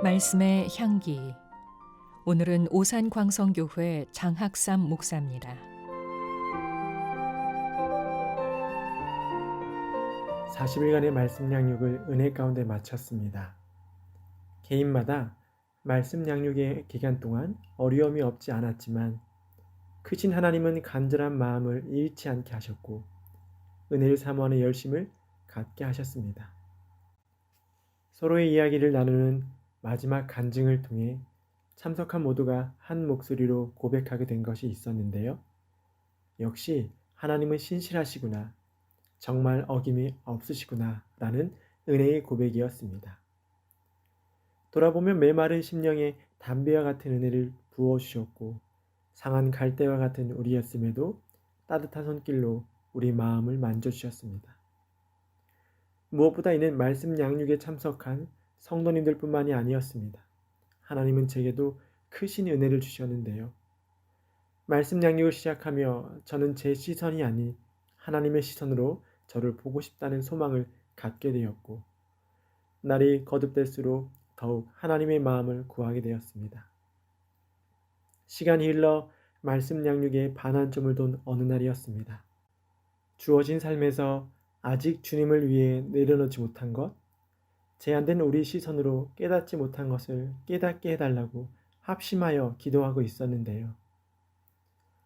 말씀의 향기. 오늘은 오산 광성교회 장학삼 목사입니다. 40일간의 말씀 양육을 은혜 가운데 마쳤습니다. 개인마다 말씀 양육의 기간 동안 어려움이 없지 않았지만 크신 하나님은 간절한 마음을 잃지 않게 하셨고 은혜를 사모하는 열심을 갖게 하셨습니다. 서로의 이야기를 나누는 마지막 간증을 통해 참석한 모두가 한 목소리로 고백하게 된 것이 있었는데요. 역시 하나님은 신실하시구나. 정말 어김이 없으시구나. 라는 은혜의 고백이었습니다. 돌아보면 메마른 심령에 담배와 같은 은혜를 부어주셨고, 상한 갈대와 같은 우리였음에도 따뜻한 손길로 우리 마음을 만져주셨습니다. 무엇보다 이는 말씀 양육에 참석한 성도님들 뿐만이 아니었습니다. 하나님은 제게도 크신 은혜를 주셨는데요. 말씀 양육을 시작하며 저는 제 시선이 아닌 하나님의 시선으로 저를 보고 싶다는 소망을 갖게 되었고, 날이 거듭될수록 더욱 하나님의 마음을 구하게 되었습니다. 시간이 흘러 말씀 양육에 반환점을 돈 어느 날이었습니다. 주어진 삶에서 아직 주님을 위해 내려놓지 못한 것, 제한된 우리 시선으로 깨닫지 못한 것을 깨닫게 해달라고 합심하여 기도하고 있었는데요.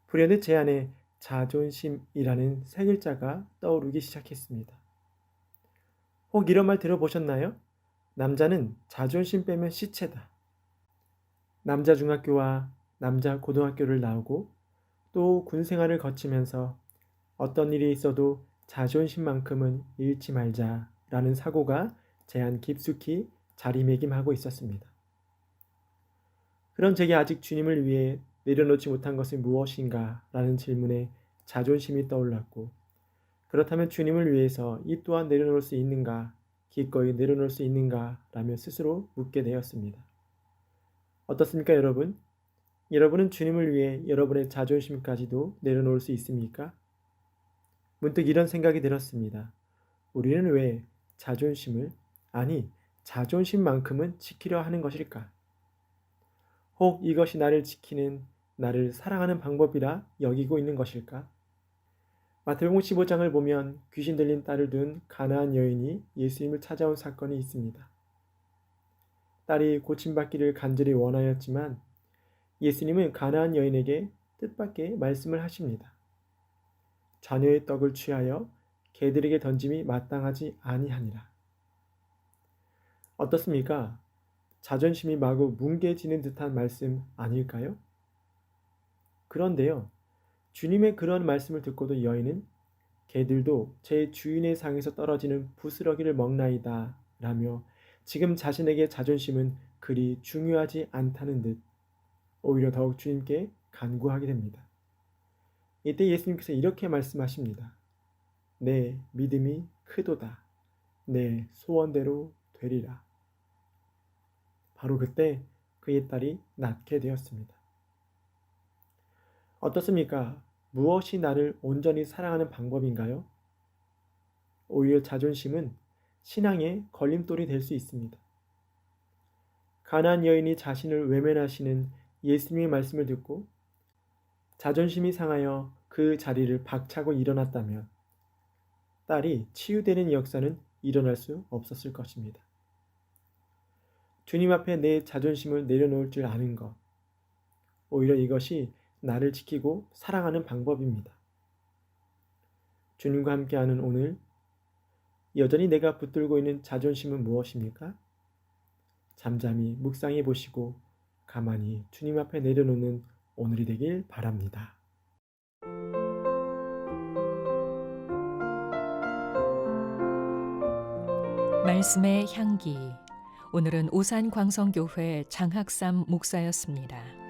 불현듯 제 안에 자존심이라는 세 글자가 떠오르기 시작했습니다. 혹 이런 말 들어보셨나요? 남자는 자존심 빼면 시체다. 남자 중학교와 남자 고등학교를 나오고 또 군 생활을 거치면서 어떤 일이 있어도 자존심만큼은 잃지 말자라는 사고가 제안 깊숙이 자리매김하고 있었습니다. 그런 제게 아직 주님을 위해 내려놓지 못한 것이 무엇인가? 라는 질문에 자존심이 떠올랐고, 그렇다면 주님을 위해서 이 또한 내려놓을 수 있는가? 기꺼이 내려놓을 수 있는가? 라며 스스로 묻게 되었습니다. 어떻습니까, 여러분? 여러분은 주님을 위해 여러분의 자존심까지도 내려놓을 수 있습니까? 문득 이런 생각이 들었습니다. 우리는 왜 자존심을, 아니, 자존심만큼은 지키려 하는 것일까? 혹 이것이 나를 지키는, 나를 사랑하는 방법이라 여기고 있는 것일까? 마태복음 15장을 보면 귀신 들린 딸을 둔 가나안 여인이 예수님을 찾아온 사건이 있습니다. 딸이 고침받기를 간절히 원하였지만 예수님은 가나안 여인에게 뜻밖의 말씀을 하십니다. 자녀의 떡을 취하여 개들에게 던짐이 마땅하지 아니하니라. 어떻습니까? 자존심이 마구 뭉개지는 듯한 말씀 아닐까요? 그런데요, 주님의 그런 말씀을 듣고도 여인은 개들도 제 주인의 상에서 떨어지는 부스러기를 먹나이다 라며 지금 자신에게 자존심은 그리 중요하지 않다는 듯 오히려 더욱 주님께 간구하게 됩니다. 이때 예수님께서 이렇게 말씀하십니다. 내 믿음이 크도다. 내 소원대로 되리라. 바로 그때 그의 딸이 낫게 되었습니다. 어떻습니까? 무엇이 나를 온전히 사랑하는 방법인가요? 오히려 자존심은 신앙의 걸림돌이 될 수 있습니다. 가난 여인이 자신을 외면하시는 예수님의 말씀을 듣고 자존심이 상하여 그 자리를 박차고 일어났다면 딸이 치유되는 역사는 일어날 수 없었을 것입니다. 주님 앞에 내 자존심을 내려놓을 줄 아는 것. 오히려 이것이 나를 지키고 사랑하는 방법입니다. 주님과 함께하는 오늘, 여전히 내가 붙들고 있는 자존심은 무엇입니까? 잠잠히 묵상해 보시고 가만히 주님 앞에 내려놓는 오늘이 되길 바랍니다. 말씀의 향기. 오늘은 오산 광성교회 장학삼 목사였습니다.